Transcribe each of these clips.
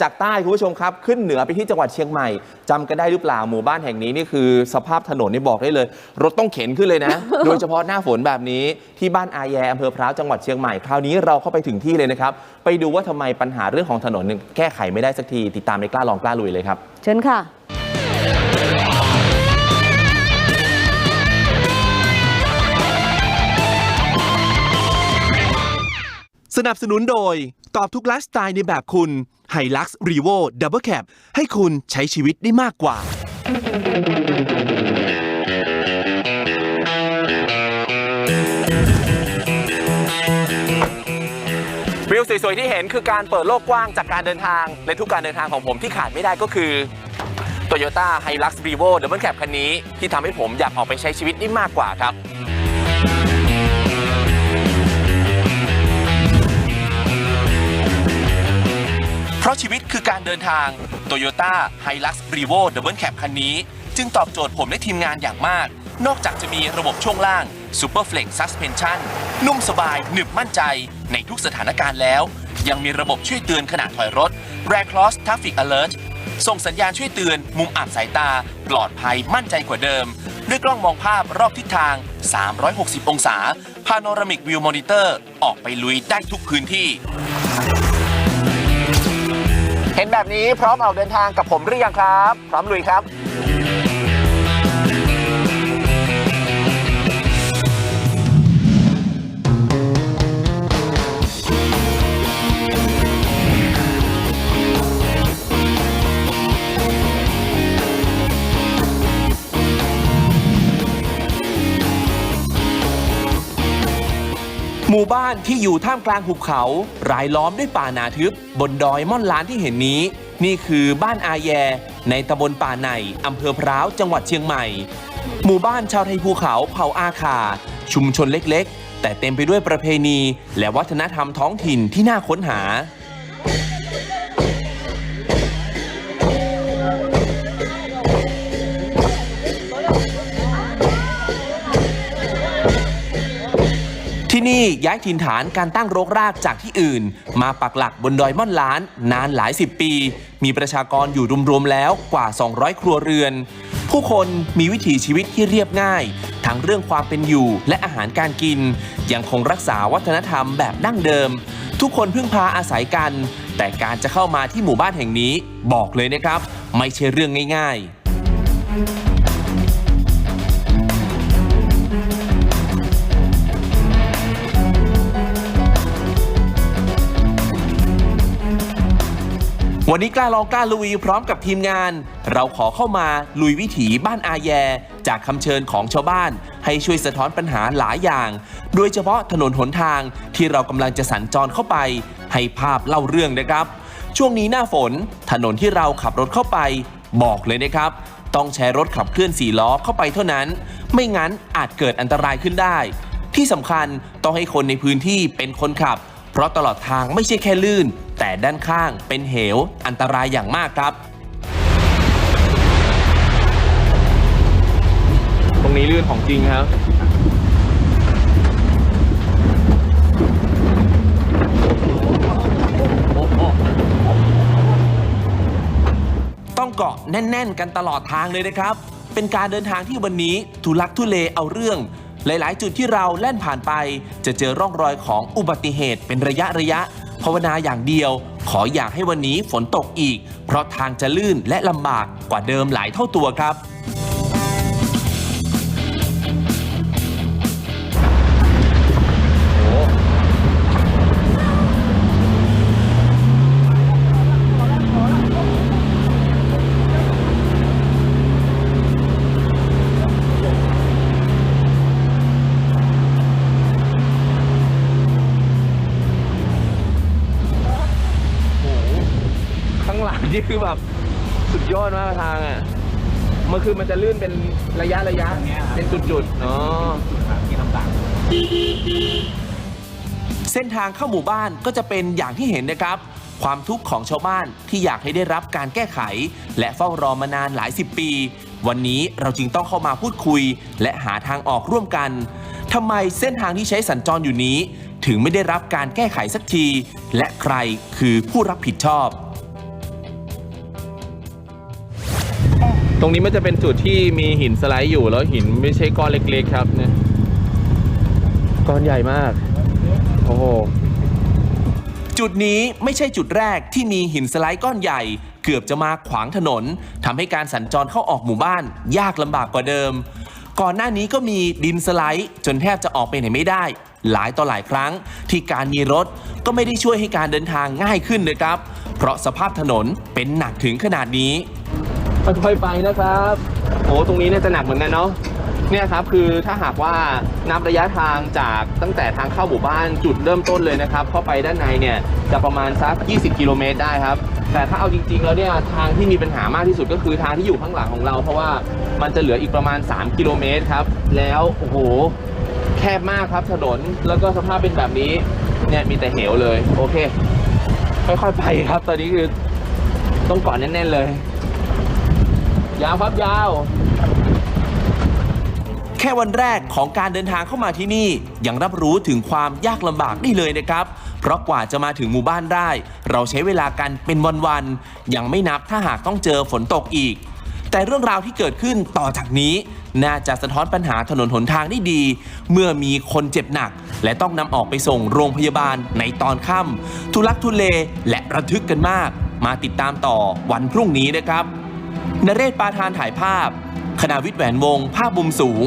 จากใต้คุณผู้ชมครับ ขึ้นเหนือไปที่จังหวัดเชียงใหม่จำกันได้หรือเปล่าหมู่บ้านแห่งนี้นี่คือ สภาพถนนนี่บอกได้เลย รถต้องเข็นขึ้นเลยนะ โดยเฉพาะหน้าฝนแบบนี้ที่บ้านอาแยอำเภอพร้าวจังหวัดเชียงใหม่คราวนี้เราเข้าไปถึงที่เลยนะครับไปดูว่าทำไมปัญหาเรื่องของถนนแก้ไขไม่ได้สักทีติดตามในกล้าลองกล้าลุยเลยครับ เชิญค่ะสนับสนุนโดย ตอบทุกไลฟ์สไตล์ในแบบคุณ h i l u x r e v o Double Cab ให้คุณใช้ชีวิตได้มากกว่า วิวสวยๆที่เห็นคือการเปิดโลกกว้างจากการเดินทาง และทุกการเดินทางของผมที่ขาดไม่ได้ก็คือ Toyota Hilux Revo Double Cab คันนี้ที่ทำให้ผมอยากออกไปใช้ชีวิตได้มากกว่าครับ เพราะชีวิตคือการเดินทาง Toyota Hilux Revo Double Cab คันนี้ จึงตอบโจทย์ผมและทีมงานอย่างมาก นอกจากจะมีระบบช่วงล่าง Super Flex Suspension นุ่มสบายหนึบมั่นใจในทุกสถานการณ์แล้ว ยังมีระบบช่วยเตือนขณะถอยรถ r a c Cross Traffic Alert ส่งสัญญาณช่วยเตือนมุมอับสายตา ปลอดภัยมั่นใจกว่าเดิม ด้วยกล้องมองภาพรอบทิศทาง 360 องศา Panoramic View Monitor ออกไปลุยได้ทุกพื้นที่ เห็นแบบนี้พร้อมออกเดินทางกับผมหรือยังครับ พร้อมลุยครับ หมู่บ้านที่อยู่ท่ามกลางหุบเขา รายล้อมด้วยป่าหนาทึบบนดอยม่อนล้านที่เห็นนี้ นี่คือบ้านอาแย ในตำบลป่าในอำเภอพร้าวจังหวัดเชียงใหม่ หมู่บ้านชาวไทยภูเขาเผ่าอาคา ชุมชนเล็กๆ แต่เต็มไปด้วยประเพณี และวัฒนธรรมท้องถิ่นที่น่าค้นหา ที่นี่ย้ายถิ่นฐานการตั้งรกรากจากที่อื่น มาปักหลักบนดอยม่อนล้าน นานหลายสิบปี มีประชากรอยู่รวมๆแล้วกว่า 200 ครัวเรือน ผู้คนมีวิถีชีวิตที่เรียบง่าย ทั้งเรื่องความเป็นอยู่และอาหารการกิน ยังคงรักษาวัฒนธรรมแบบดั้งเดิม ทุกคนพึ่งพาอาศัยกัน แต่การจะเข้ามาที่หมู่บ้านแห่งนี้บอกเลยนะครับ ไม่ใช่เรื่องง่าย ๆ วันนี้กล้าลองกล้าลุยพร้อมกับทีมงาน เราขอเข้ามาลุยวิถีบ้านอาแย จากคำเชิญของชาวบ้าน ให้ช่วยสะท้อนปัญหาหลายอย่าง โดยเฉพาะถนนหนทางที่เรากำลังจะสัญจรเข้าไป ให้ภาพเล่าเรื่องนะครับ ช่วงนี้หน้าฝน ถนนที่เราขับรถเข้าไป บอกเลยนะครับ ต้องใช้รถขับเคลื่อนสี่ล้อเข้าไปเท่านั้น ไม่งั้นอาจเกิดอันตรายขึ้นได้ ที่สำคัญต้องให้คนในพื้นที่เป็นคนขับ เพราะตลอดทางไม่ใช่แค่ลื่น แต่ด้านข้างเป็นเหวอันตรายอย่างมากครับ ตรงนี้ลื่นของจริงครับ ต้องเกาะแน่น ๆ กันตลอดทางเลยนะครับ เป็นการเดินทางที่วันนี้ทุลักทุเลเอาเรื่อง หลาย ๆ จุดที่เราแล่นผ่านไป จะเจอร่องรอยของอุบัติเหตุเป็นระยะระยะภาวนาอย่างเดียว ขออยากให้วันนี้ฝนตกอีก เพราะทางจะลื่นและลำบากกว่าเดิมหลายเท่าตัวครับ นี่คือแบบสุดยอดมากทางอะ มันคือมันจะลื่นเป็นระยะระยะ เป็นจุดๆอ๋อเส้นทางเข้าหมู่บ้านก็จะเป็นอย่างที่เห็นนะครับ ความทุกข์ของชาวบ้านที่อยากให้ได้รับการแก้ไข และเฝ้ารอมานานหลายสิบปี วันนี้เราจึงต้องเข้ามาพูดคุย และหาทางออกร่วมกันทำไมเส้นทางที่ใช้สัญจรอยู่นี้ ถึงไม่ได้รับการแก้ไขสักที และใครคือผู้รับผิดชอบ ตรงนี้มันจะเป็นจุดที่มีหินสไลด์อยู่แล้วหินไม่ใช่ก้อนเล็กๆครับเนี่ยก้อนใหญ่มาก โอ้โห จุดนี้ไม่ใช่จุดแรกที่มีหินสไลด์ก้อนใหญ่ เกือบจะมาขวางถนนทำให้การสัญจรเข้าออกหมู่บ้าน ยากลำบากกว่าเดิม ก่อนหน้านี้ก็มีดินสไลด์จนแทบจะออกไปไหนไม่ได้ หลายต่อหลายครั้ง ที่การมีรถก็ไม่ได้ช่วยให้การเดินทางง่ายขึ้นเลยครับ เพราะสภาพถนนเป็นหนักถึงขนาดนี้ ค่อยๆไปนะครับโอ้ตรงนี้เนี่ยจะหนักเหมือนกันเนาะเนี่ยครับคือถ้าหากว่านับระยะทางจากตั้งแต่ทางเข้าหมู่บ้านจุดเริ่มต้นเลยนะครับ เข้าไปด้านในเนี่ยจะประมาณสัก 20 กิโลเมตรได้ครับ แต่ถ้าเอาจริง ๆ แล้วเนี่ยทางที่มีปัญหามากที่สุดก็คือทางที่อยู่ข้างหลังของเรา เพราะว่ามันจะเหลืออีกประมาณ 3 กิโลเมตรครับ แล้วโอ้โหแคบมากครับถนนแล้วก็สภาพเป็นแบบนี้เนี่ยมีแต่เหวเลย โอเค ค่อยๆไปครับ ตอนนี้คือต้องเกาะแน่นๆเลย ยาวครับยาว แค่วันแรกของการเดินทางเข้ามาที่นี่ ยังรับรู้ถึงความยากลำบากได้เลยนะครับ เพราะกว่าจะมาถึงหมู่บ้านได้ เราใช้เวลากันเป็นวันๆยังไม่นับถ้าหากต้องเจอฝนตกอีก แต่เรื่องราวที่เกิดขึ้นต่อจากนี้ น่าจะสะท้อนปัญหาถนนหนทางได้ดี เมื่อมีคนเจ็บหนัก และต้องนำออกไปส่งโรงพยาบาลในตอนค่ำทุลักทุเลและระทึกกันมาก มาติดตามต่อวันพรุ่งนี้นะครับ นเรศปาทานถ่ายภาพ คณาวิทย์แหวนวงศ์ภาพมุมสูง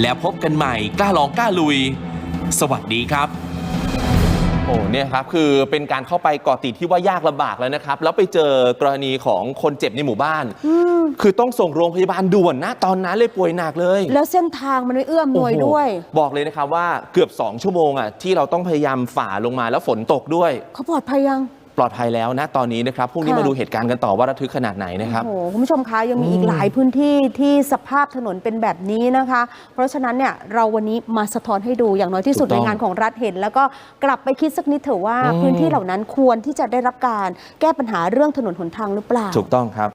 แล้วพบกันใหม่กล้าลองกล้าลุย สวัสดีครับโอ้เนี่ยครับคือเป็นการเข้าไปเกาะติดที่ว่ายากลำบากแล้วนะครับ แล้วไปเจอกรณีของคนเจ็บในหมู่บ้าน คือต้องส่งโรงพยาบาลด่วนนะ ตอนนั้นเลยป่วยหนักเลย แล้วเส้นทางมันไม่เอื้อมหน่วยโอ้โหด้วย บอกเลยนะครับว่าเกือบ 2 ชั่วโมงอะที่เราต้องพยายามฝ่าลงมาแล้วฝนตกด้วย เขาปลอดภัยยัง ปลอดภัยแล้วนะตอนนี้นะครับพรุ่งนี้ค่ะมาดูเหตุการณ์กันต่อว่าระทึกขนาดไหนนะครับโอ้โหคุณผู้ชมคะยังมีอีกหลายพื้นที่ที่สภาพถนนเป็นแบบนี้นะคะ เพราะฉะนั้นเนี่ยเราวันนี้มาสะท้อนให้ดูอย่างน้อยที่สุดถูกต้องในงานของรัฐเห็น แล้วก็กลับไปคิดสักนิดเถอะว่าอืมพื้นที่เหล่านั้นควรที่จะได้รับการแก้ปัญหาเรื่องถนนหนทางหรือเปล่าถูกต้องครับ